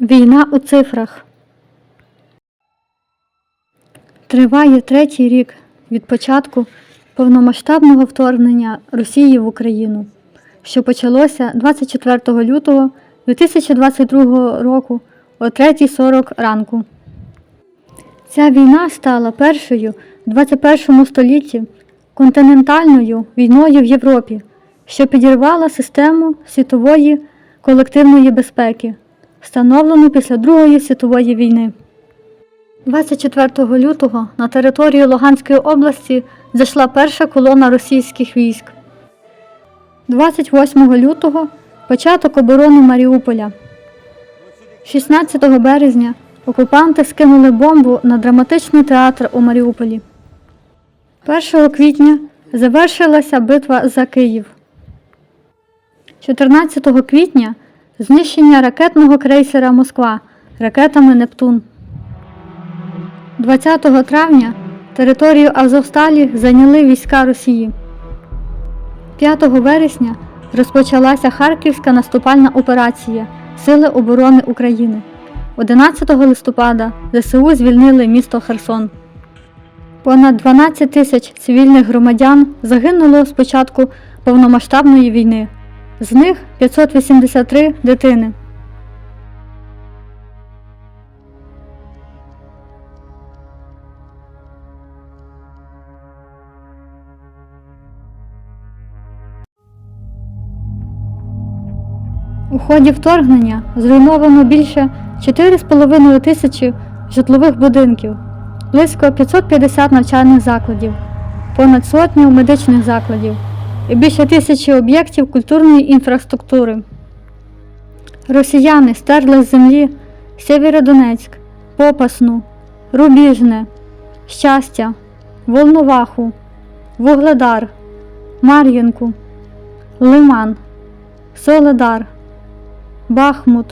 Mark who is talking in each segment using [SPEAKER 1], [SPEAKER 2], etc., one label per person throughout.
[SPEAKER 1] Війна у цифрах. Триває третій рік від початку повномасштабного вторгнення Росії в Україну, що почалося 24 лютого 2022 року о 3.40 ранку. Ця війна стала першою в 21 столітті континентальною війною в Європі, що підірвала систему світової колективної безпеки, встановлену після Другої світової війни. 24 лютого на територію Луганської області зайшла перша колона російських військ. 28 лютого початок оборони Маріуполя. 16 березня окупанти скинули бомбу на драматичний театр у Маріуполі. 1 квітня завершилася битва за Київ. 14 квітня знищення ракетного крейсера Москва ракетами Нептун. 20 травня територію Азовсталі зайняли війська Росії. 5 вересня розпочалася Харківська наступальна операція Сили оборони України. 11 листопада ЗСУ звільнили місто Херсон. Понад 12 тисяч цивільних громадян загинуло з початку повномасштабної війни. З них 583 дитини. У ході вторгнення зруйновано більше 4,5 тисячі житлових будинків, близько 550 навчальних закладів, понад сотню медичних закладів більше тисячі об'єктів культурної інфраструктури. Росіяни стерли з землі Сєвєродонецьк, Попасну, Рубіжне, Щастя, Волноваху, Вугледар, Мар'їнку, Лиман, Соледар. Бахмут,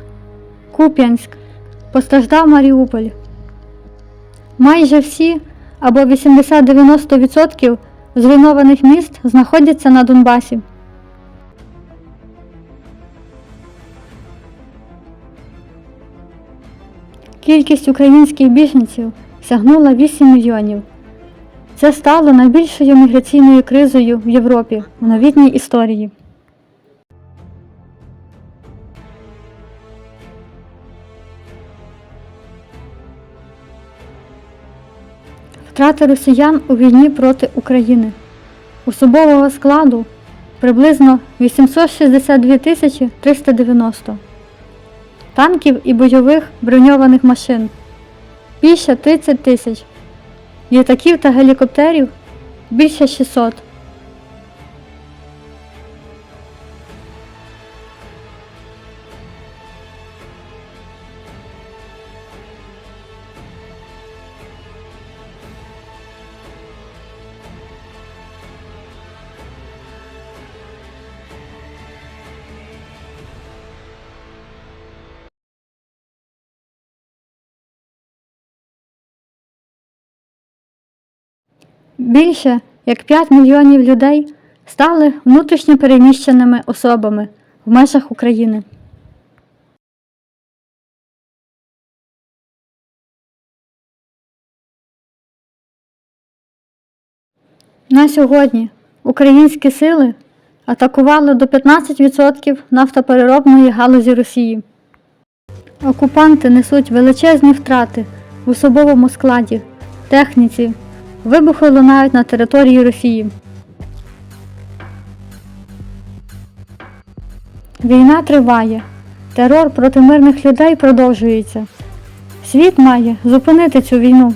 [SPEAKER 1] Куп'янськ, постраждав Маріуполь. Майже всі або 80-90% зруйнованих міст знаходяться на Донбасі. Кількість українських біженців сягнула 8 мільйонів. Це стало найбільшою міграційною кризою в Європі в новітній історії. Втрати росіян у війні проти України. Особового складу приблизно 862 тисячі 390. Танків і бойових броньованих машин більше 30 тисяч. Літаків та гелікоптерів більше 600. Більше як 5 мільйонів людей стали внутрішньо переміщеними особами в межах України. На сьогодні українські сили атакували до 15% нафтопереробної галузі Росії. Окупанти несуть величезні втрати в особовому складі, техніці, Вибухи лунають на території Росії. Війна триває. Терор проти мирних людей продовжується. Світ має зупинити цю війну.